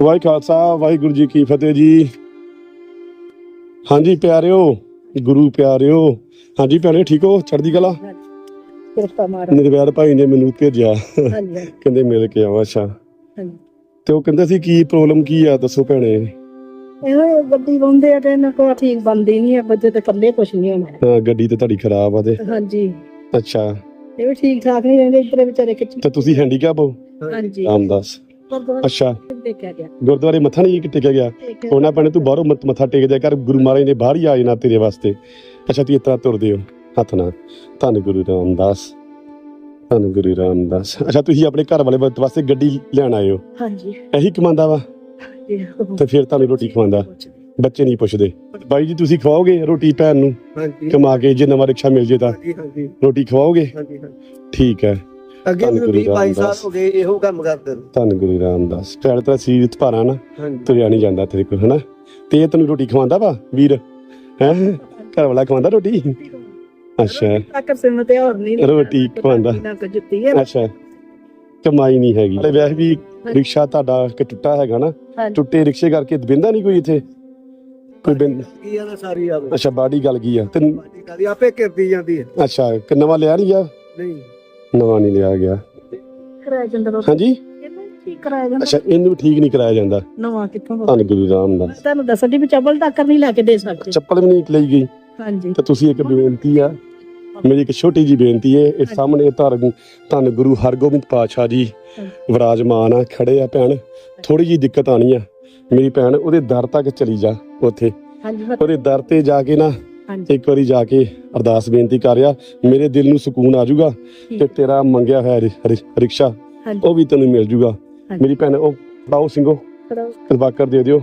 ਵਾਹਿ ਖਾਲਸਾ ਵਾਹਿਗੁਰੂ ਜੀ ਕੀ ਫਤਿਹ ਜੀ। ਹਾਂਜੀ ਪਿਆਰਿਓ ਗੁਰੂ ਪਿਆਰਿਓ। ਹਾਂਜੀ ਭੈਣੇ ਠੀਕ ਹੋ? ਚੜ੍ਹਦੀ ਕਲਾ? ਕਿਰਪਾ ਮਾਰਾ ਨਿਰਵੈਰ ਭਾਈ ਨੇ ਮੈਨੂੰ ਭੇਜਿਆ। ਹਾਂਜੀ ਕਹਿੰਦੇ ਮਿਲ ਕੇ ਆਵਾਂ ਅੱਛਾ। ਹਾਂਜੀ। ਤੇ ਉਹ ਕਹਿੰਦੇ ਸੀ ਕੀ ਪ੍ਰੋਬਲਮ ਕੀ ਆ ਦੱਸੋ ਭੈਣੇ। ਇਹੋ ਗੱਡੀ ਬੰਦੇ ਆ ਤੇ ਇਹਨਾਂ ਕੋਲ ਠੀਕ ਬੰਦੀ ਨਹੀਂ ਹੈ ਬੱਚੇ ਤੇ ਪੱਲੇ ਕੁਛ ਨਹੀਂ ਹੋਣਾ। ਹਾਂ ਗੱਡੀ ਤੇ ਤੁਹਾਡੀ ਖਰਾਬ ਆ ਤੇ। ਹਾਂਜੀ। ਅੱਛਾ। ਇਹ ਵੀ ਠੀਕ ਠਾਕ ਨਹੀਂ ਰਹਿੰਦੇ ਇੱਧਰ ਵਿਚਾਰੇ ਕਿਚ ਤੇ ਤੁਸੀਂ ਹੈਂਡੀਕੈਪ ਹੋ? ਹਾਂਜੀ। ਰਾਮਦਾਸ। ਗੁਰਦੁਆਰਾ ਅੱਛਾ। ਦੇਖਿਆ ਗਿਆ। ਗੁਰਦੁਆਰੇ ਮੱਥਾ ਨਹੀਂ ਟੇਕਿਆ ਗਿਆ। ਉਹਨਾਂ ਭੈਣੇ ਤੂੰ ਬਾਹਰੋਂ ਮੱਥ- ਮੱਥਾ ਟੇਕ ਦਿਆ ਕਰ ਗੁਰੂ ਮਹਾਰਾਜ ਨੇ ਬਾਹਰ ਹੀ ਆ ਜਾਣਾ ਤੇਰੇ ਵਾਸਤੇ। ਅੱਛਾ ਤੂੰ ਇਤਰਾ ਤੁਰਦੇ ਹੋ। ਹੱਥ ਨਾਲ। ਧੰਨ ਗੁਰੂ ਰਾਮਦਾਸ। ਧੰਨ ਗੁਰੂ ਰਾਮਦਾਸ। ਅੱਛਾ ਤੁਸੀਂ ਆਪਣੇ ਘਰ ਵਾਲੇ ਵਾ- ਵਾਸਤੇ ਗੱਡੀ ਲੈਣ ਆਏ ਹੋ। ਹਾਂਜੀ। ਇਹੀ ਕਮਾਉਂਦਾ ਵਾ? ਤੇ ਫਿਰ ਤੁਹਾਨੂੰ ਰੋਟੀ ਖਵਾਉਂਦਾ। ਬੱਚੇ ਨਹੀਂ ਪੁੱਛਦੇ। ਬਾਈ ਜੀ ਤੁਸੀਂ ਖਵਾਓਗੇ ਰੋਟੀ ਭੈਣ ਨੂੰ? ਹਾਂਜੀ। ਕਮਾ ਕੇ ਜੇ ਨਵਾਂ ਰਿਕਸ਼ਾ ਮਿਲ ਜੇ ਤਾਂ। ਹਾਂਜੀ ਹਾਂਜੀ। ਰੋਟੀ ਖਵਾਓਗੇ? ਹਾਂਜੀ ਹਾਂਜੀ। ਠੀਕ ਹੈ। ਅੱਗੇ ਧੰਨ ਗੁਰੂ 20 22 ਸਾਲ ਰਾਮਦਾਸ। ਹੋ ਗਏ ਇਹੋ ਕੰਮ ਕਰਦੇ ਨੂੰ। ਧੰਨ ਗੁਰੂ ਰਾਮਦਾਸ। ਭੈਣ ਤੇਰਾ ਸਰੀਰ ਭਾਰਾ ਨਾ ਹਾਂਜੀ। ਤੁਰਿਆ ਨਹੀਂ ਜਾਂਦਾ ਤੇਰੇ ਕੋਲ ਹਨਾ? ਤੇ ਇਹ ਤੈਨੂੰ ਰੋਟੀ ਖਵਾਉਂਦਾ ਵਾ ਵੀਰ? ਹੈ? ਘਰ ਵਾਲਾ ਖਵਾਉਂਦਾ ਰੋਟੀ? ਅੱਛਾ। ਤੱਕ ਸਿਮ ਤੇ ਹੋਰ ਨਹੀਂ ਰੋਟੀ ਖਵਾਉਂਦਾ। ਨਾ ਹੈ। ਅੱਛਾ। ਕਮਾਈ ਨਹੀਂ ਹੈਗੀ। ਤੇ ਵੈਸੇ ਵੀ ਰਿਕਸ਼ਾ ਤੁਹਾਡਾ ਕਿ ਟੁੱਟਾ ਹੈਗਾ ਨਾ ਹਾਂਜੀ। ਟੁੱਟੇ ਰਿਕਸ਼ੇ ਕਰਕੇ ਬਿੰਦਾ ਨਹੀਂ ਕੋਈ ਇੱਥੇ? ਕੋਈ ਬਿੰਦ ਕੀ ਆ ਨਾ ਸਾਰੀ ਆਵੇ ਅੱਛਾ ਬਾਡੀ ਗੱਲ ਕੀ ਆ। ਤੇ ਕਾਦੀ ਆਪੇ ਕਰਦੀ ਜਾਂਦੀ ਹੈ ਅੱਛਾ ਕਿ ਨਵਾਂ ਲਿਆ ਨਹੀਂ ਗਿਆ ਨਹੀਂ। ਨਵਾਂ ਨਹੀਂ ਲਿਆ ਗਿਆ। ਕਰਾਇਆ ਜਾਂਦਾ ਹਾਂਜੀ? ਇਹਨੂੰ ਠੀਕ ਕਰਾਇਆ ਜਾਂਦਾ? ਅੱਛਾ ਇਹਨੂੰ ਠੀਕ ਨਹੀਂ ਕਰਾਇਆ ਜਾਂਦਾ। ਨਵਾਂ ਕਿੱਥੋਂ ਹੋ ਧੰਨ ਗੁਰੂ ਰਾਮਦਾਸ ਤੁਹਾਨੂੰ ਦੱਸਣ ਦੀ ਵੀ ਚੱਪਲ ਤੱਕ ਨਹੀਂ ਲੈ ਕੇ ਦੇ ਸਕਦੇ। ਚੱਪਲ ਵੀ ਨਹੀਂ ਲਈ ਗਈ। ਹਾਂਜੀ। ਤੇ ਤੁਸੀਂ ਇੱਕ ਬੇਨਤੀ ਆ ਮੇਰੀ ਇੱਕ ਛੋਟੀ ਜੀ ਬੇਨਤੀ ਹੈ ਇਹ ਸਾਹਮਣੇ ਧੰਨ ਧੰਨ ਗੁਰੂ ਹਰਗੋਬਿੰਦ ਪਾਤਸ਼ਾਹ ਜੀ ਵਿਰਾਜਮਾਨ ਆ ਖੜੇ ਆ ਭੈਣ। ਥੋੜੀ ਜੀ ਦਿੱਕਤ ਆਣੀ ਆ। ਮੇਰੀ ਭੈਣ ਉਹਦੇ ਦਰ ਤੱਕ ਚਲੀ ਜਾ ਉੱਥੇ। ਹਾਂਜੀ ਉਹਦੇ ਦਰ ਤੇ ਜਾ ਕੇ ਨਾ ਹਾਂਜੀ। ਇੱਕ ਵਾਰੀ ਜਾ ਕੇ ਅਰਦਾਸ ਬੇਨਤੀ ਕਰਿਆ ਮੇਰੇ ਦਿਲ ਨੂੰ ਸਕੂਨ ਆ ਜਾਊਗਾ ਤੇ ਤੇਰਾ ਮੰਗਿਆ ਹੋਇਆ ਰਿ- ਰਿ- ਰਿਕਸ਼ਾ ਹਾਂਜੀ। ਉਹ ਵੀ ਤੈਨੂੰ ਮਿਲ ਜਾਊਗਾ। ਹਾਂਜੀ। ਮੇਰੀ ਭੈਣ ਉਹ ਪਾਓ ਸਿੰਘੋ ਕਰੋ। ਕਿਰਪਾ ਕਰ ਦੇ ਦਿਓ।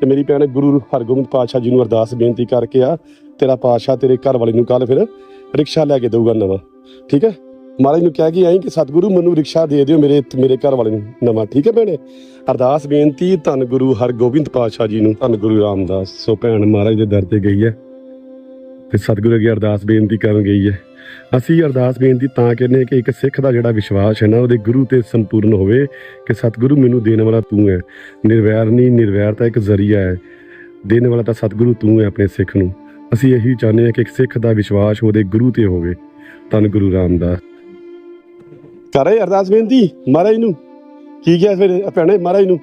ਤੇ ਮੇਰੀ ਭੈਣ ਗੁਰੂ ਹਰਗੋਬਿੰਦ ਪਾਤਸ਼ਾਹ ਜੀ ਨੂੰ ਅਰਦਾਸ ਬੇਨਤੀ ਕਰਕੇ ਆ ਤੇਰਾ ਪਾਤਸ਼ਾਹ ਤੇਰੇ ਘਰ ਵਾਲੇ ਨੂੰ ਕੱਲ ਫਿਰ ਰਿਕਸ਼ਾ ਲੈ ਕੇ ਦਊਗਾ ਨਵਾਂ। ਠੀਕ ਹੈ? ਮਹਾਰਾਜ ਨੂੰ ਕਹਿ ਕੇ ਆਈ ਕਿ ਸਤਿਗੁਰੂ ਮੈਨੂੰ ਰਿਕਸ਼ਾ ਦੇ ਦਿਓ ਮੇਰੇ ਮੇਰੇ ਘਰ ਵਾਲੇ ਨੂੰ ਨਵਾਂ। ਠੀਕ ਹੈ ਭੈਣੇ? ਅਰਦਾਸ ਬੇਨਤੀ ਧੰਨ ਗੁਰੂ ਹਰਗੋਬਿੰਦ ਪਾਤਸ਼ਾਹ ਜੀ ਨੂੰ ਧੰਨ ਗੁਰੂ ਰਾਮਦਾਸ। ਸੋ ਭੈਣ ਮਹਾਰਾਜ ਦੇ ਦਰ ਤੇ ਗਈ ਹੈ। ਤੇ ਸਤਿਗੁਰੂ ਅੱਗੇ ਅਰਦਾਸ ਬੇਨਤੀ ਕਰਨ ਗਈ ਹੈ। ਅਸੀਂ ਅਰਦਾਸ ਬੇਨਤੀ ਤਾਂ ਕਹਿੰਦੇ ਕਿ ਇੱਕ ਸਿੱਖ ਦਾ ਜਿਹੜਾ ਵਿਸ਼ਵਾਸ ਹੈ ਨਾ, ਉਹਦੇ ਗੁਰੂ ਤੇ ਸੰਪੂਰਨ ਹੋਵੇ ਕਿ ਸਤਿਗੁਰੂ ਮੈਨੂੰ ਦੇਣ ਵਾਲਾ ਤੂੰ ਹੈ। ਨਿਰਵੈਰ ਨਹੀਂ, ਨਿਰਵੈਰ ਇੱਕ ਜ਼ਰੀਆ ਹੈ। ਦੇਣ ਵਾਲਾ ਤਾਂ ਸਤਿਗੁਰੂ ਤੂੰ ਹੈ ਆਪਣੇ ਸਿੱਖ ਨੂੰ। ਅਸੀਂ ਇਹੀ ਚਾਹੁੰਦੇ ਹਾਂ ਕਿ ਇੱਕ ਸਿੱਖ ਦਾ ਵਿਸ਼ਵਾਸ ਉਹਦੇ ਗੁਰੂ ਤੇ ਹੋਵੇ। ਧੰਨ ਗੁਰੂ ਰਾਮਦਾਸ। ਕਰੇ ਅਰਦਾਸ ਬੇਨਤੀ, ਮਹਾਰਾਜ ਨੂੰ? ਕੀ ਕਿਹਾ ਫਿਰ, ਭੈਣੇ, ਮਹਾਰਾਜ ਨੂੰ?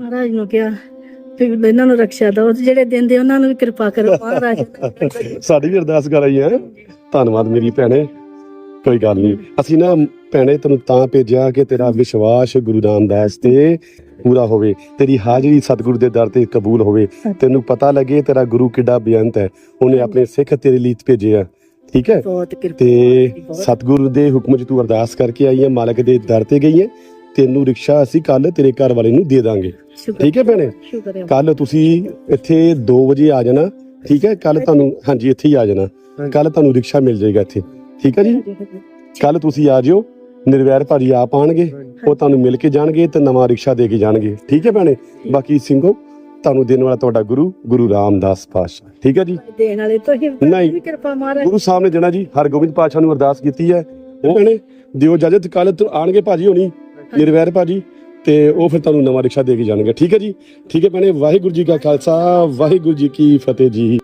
ਮਹਾਰਾਜ ਨੂੰ ਕਿਹਾ ਕਿ ਇਹਨਾਂ ਨੂੰ ਰੱਖਿਆ ਦਿਓ ਤੇ ਜਿਹੜੇ ਦਿੰਦੇ ਉਹਨਾਂ ਨੂੰ ਵੀ ਕਿਰਪਾ ਕਰੋ ਮਹਾਰਾਜ ਸਾਡੀ ਵੀ ਅਰਦਾਸ ਕਰਾਈ ਹੈ। ਧੰਨਵਾਦ ਮੇਰੀ ਭੈਣੇ। ਕੋਈ ਗੱਲ ਨਹੀਂ। ਅਸੀਂ ਨਾ ਭੈਣੇ ਤੈਨੂੰ ਤਾਂ ਭੇਜਿਆ ਕਿ ਤੇਰਾ ਵਿਸ਼ਵਾਸ ਗੁਰੂ ਰਾਮਦਾਸ ਤੇ ਪੂਰਾ ਹੋਵੇ। ਤੇਰੀ ਹਾਜ਼ਰੀ ਸਤਿਗੁਰੂ ਦੇ ਦਰ ਤੇ ਕਬੂਲ ਹੋਵੇ। ਤੈਨੂੰ ਪਤਾ ਲੱਗੇ ਤੇਰਾ ਗੁਰੂ ਕਿੱਡਾ ਬੇਅੰਤ ਹੈ। ਉਹਨੇ ਆਪਣੇ ਸਿੱਖ ਤੇਰੇ ਲਈ ਭੇਜੇ ਆ। ਠੀਕ ਹੈ? ਤੇ ਸਤਿਗੁਰੂ ਦੇ ਹੁਕਮ 'ਚ ਤੂੰ ਅਰਦਾਸ ਕਰਕੇ ਆਈ ਹੈ। ਮਾਲਕ ਦੇ ਦਰ ਤੇ ਗਈ ਹੈ। ਤੈਨੂੰ ਰਿਕਸ਼ਾ ਅਸੀਂ ਕੱਲ ਤੇਰੇ ਘਰ ਵਾਲੇ ਨੂੰ ਦੇ ਦਾਂਗੇ। ਠੀਕ ਹੈ ਭੈਣੇ? ਸ਼ੁਕਰ ਹੈ। ਕੱਲ ਤੁਸੀਂ ਇੱਥੇ 2 ਵਜੇ ਆ ਜਾਣਾ ਠੀਕ ਹੈ? ਕੱਲ ਤੁਹਾਨੂੰ ਹਾਂਜੀ। ਇੱਥੇ ਹੀ ਆ ਜਾਣਾ। ਕੱਲ ਤੁਹਾਨੂੰ ਰਿਕਸ਼ਾ ਮਿਲ ਜਾਏਗਾ ਇੱਥੇ। ਠੀਕ ਹੈ ਜੀ? ਕੱਲ ਤੁਸੀਂ ਆ ਜਿਓ ਨਿਰਵੈਰ ਭਾਜੀ ਆਪ ਆਣਗੇ ਉਹ ਤੁਹਾਨੂੰ ਮਿਲ ਕੇ ਜਾਣਗੇ ਤੇ ਨਵਾਂ ਰਿਕਸ਼ਾ ਦੇ ਕੇ ਜਾਣਗੇ। ਠੀਕ ਹੈ ਭੈਣੇ? ਬਾਕੀ ਸਿੰਘੋ ਤੁਹਾਨੂੰ ਦੇਣ ਵਾਲਾ ਤੁਹਾਡਾ ਗੁਰੂ ਗੁਰੂ ਰਾਮਦਾਸ ਪਾਤਸ਼ਾਹ। ਠੀਕ ਹੈ ਜੀ? ਦੇਣ ਵਾਲੇ ਤੋਂ ਹੀ ਨਹੀਂ। ਕਿਰਪਾ ਮਹਾਰਾਜ। ਗੁਰੂ ਸਾਹਿਬ ਨੇ ਜਣਾ ਜੀ ਹਰਗੋਬਿੰਦ ਪਾਤਸ਼ਾਹ ਨੂੰ ਅਰਦਾਸ ਕੀਤੀ ਹੈ। ਉਹ ਭੈਣੇ ਦਿਓ ਇਜਾਜ਼ਤ ਕੱਲ ਆਣਗੇ ਭਾਜੀ ਹੋਣੀ। ਨਿਰਵੈਰ ਭਾਜੀ, ਤੇ ਉਹ ਫਿਰ ਤੁਹਾਨੂੰ ਨਵਾਂ ਰਿਕਸ਼ਾ ਦੇ ਕੇ ਜਾਣਗੇ। ਠੀਕ ਹੈ ਜੀ? ਠੀਕ ਹੈ ਭੈਣੇ, ਵਾਹਿਗੁਰੂ ਜੀ ਕਾ ਖਾਲਸਾ, ਵਾਹਿਗੁਰੂ ਜੀ ਕੀ ਫਤਿਹ ਜੀ।